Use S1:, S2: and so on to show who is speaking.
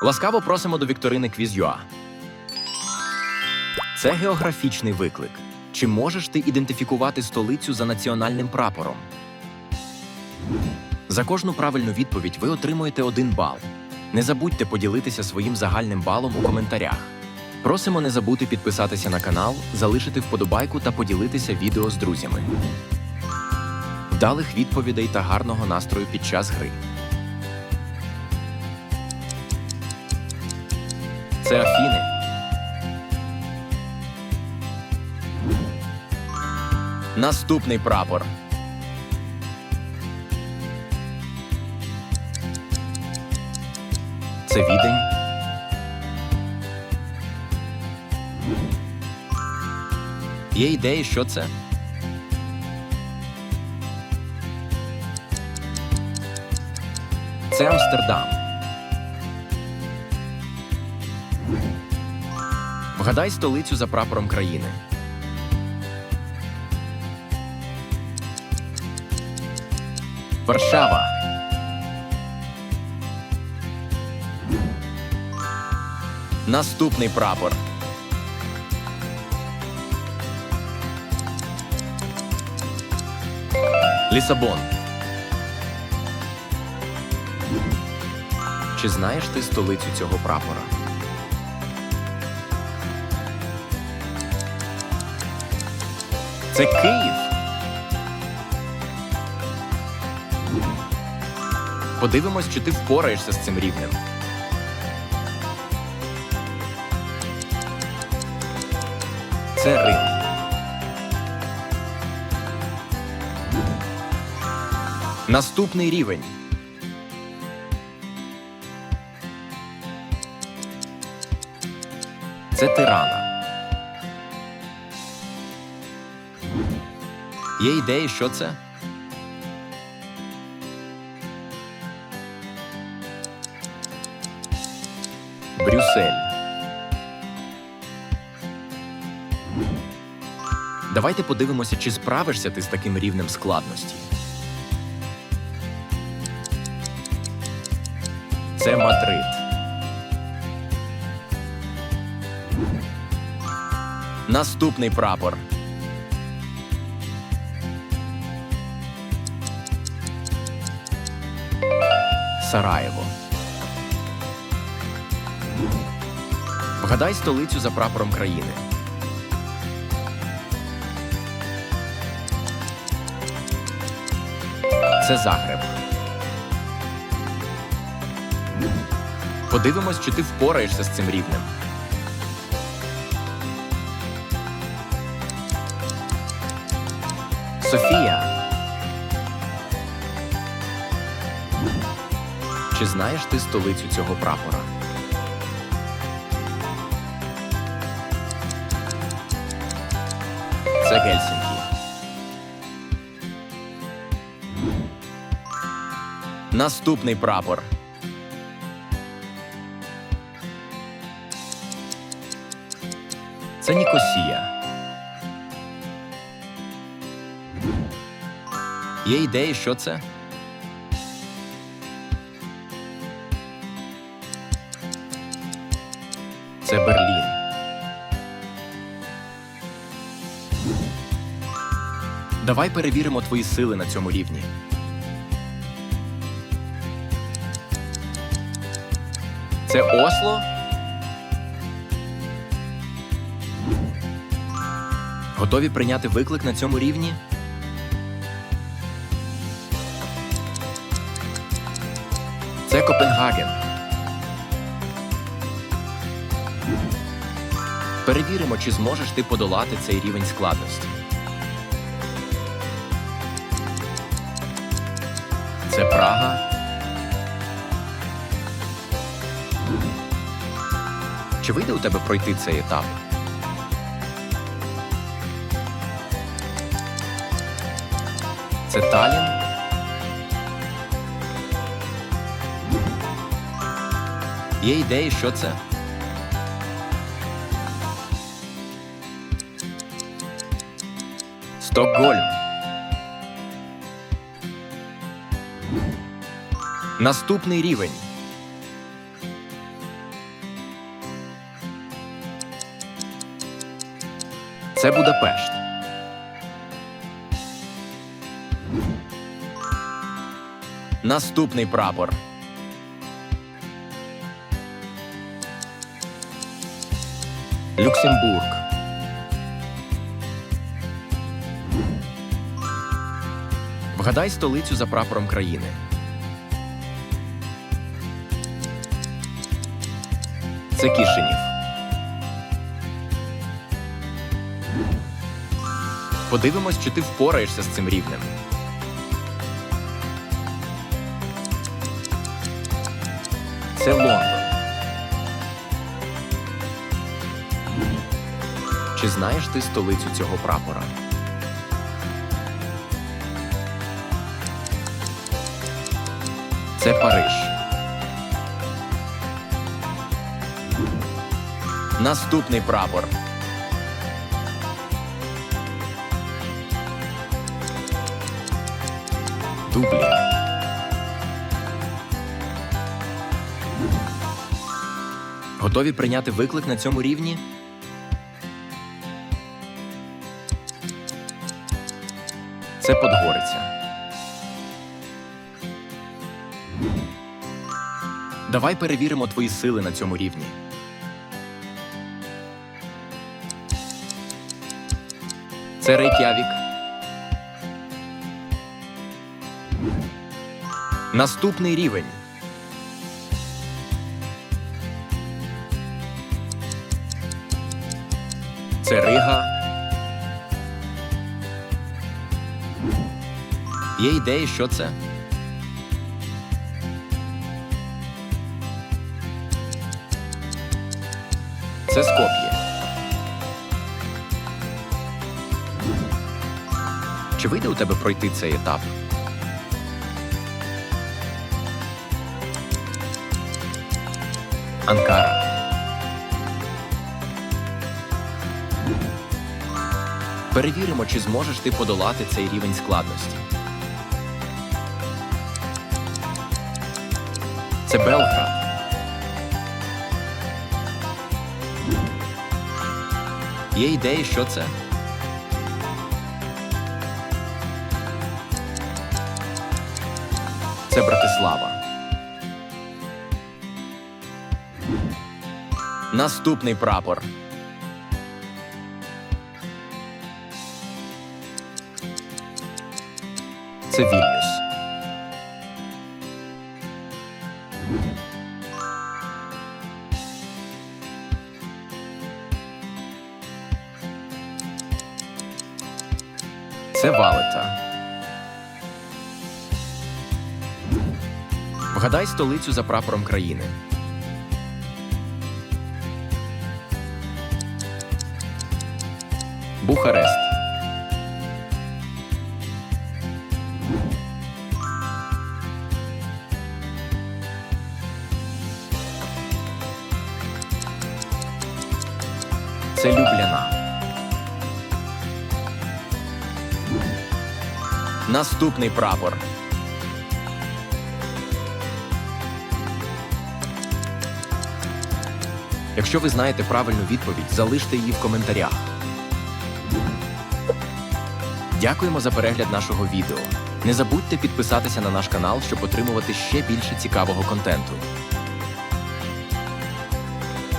S1: Ласкаво просимо до вікторини Quiz.ua. Це географічний виклик. Чи можеш ти ідентифікувати столицю за національним прапором? За кожну правильну відповідь ви отримуєте один бал. Не забудьте поділитися своїм загальним балом у коментарях. Просимо не забути підписатися на канал, залишити вподобайку та поділитися відео з друзями. Вдалих відповідей та гарного настрою під час гри. Це Афіни. Наступний прапор. Це відень. Є ідеї, що це? Це Амстердам. Вгадай столицю за прапором країни. Варшава. Наступний прапор. Лісабон. Чи знаєш ти столицю цього прапора? Це Київ. Подивимось, чи ти впораєшся з цим рівнем. Це Рим. Наступний рівень. Це Тирана. Є ідеї, що це? Брюссель. Давайте подивимося, чи справишся ти з таким рівнем складності. Це Мадрид. Наступний прапор. Сараєво. Вгадай столицю за прапором країни. Це Загреб. Подивимось, чи ти впораєшся з цим рівнем. Софія. Чи знаєш ти столицю цього прапора? Це Гельсінкі. Наступний прапор. Це Нікосія. Є ідеї, що це? Давай перевіримо твої сили на цьому рівні. Це Осло. Готові прийняти виклик на цьому рівні? Це Копенгаген. Перевіримо, чи зможеш ти подолати цей рівень складності. Це Прага. Чи вийде у тебе пройти цей етап? Це Талін. Є ідеї, що це? Стокгольм. Наступний рівень. Це Будапешт. Наступний прапор. Люксембург. Вгадай столицю за прапором країни. Це Кишинів. Подивимось, чи ти впораєшся з цим рівнем. Це Лондон. Чи знаєш ти столицю цього прапора? Це Париж. Наступний прапор. Дублін. Готові прийняти виклик на цьому рівні? Це Подгориця. Давай перевіримо твої сили на цьому рівні. Це Рейк'явік. Наступний рівень. Це Рига. Є ідеї, що це? Це Скоп'є. Чи вийде у тебе пройти цей етап? Анкара. Перевіримо, чи зможеш ти подолати цей рівень складності. Це Белград. Є ідеї, що це? Братислава. Наступний прапор. Це Вільнюс. Це Валета. Вгадай столицю за прапором країни. Бухарест. Це Любляна. Наступний прапор. Якщо ви знаєте правильну відповідь, залиште її в коментарях. Дякуємо за перегляд нашого відео. Не забудьте підписатися на наш канал, щоб отримувати ще більше цікавого контенту.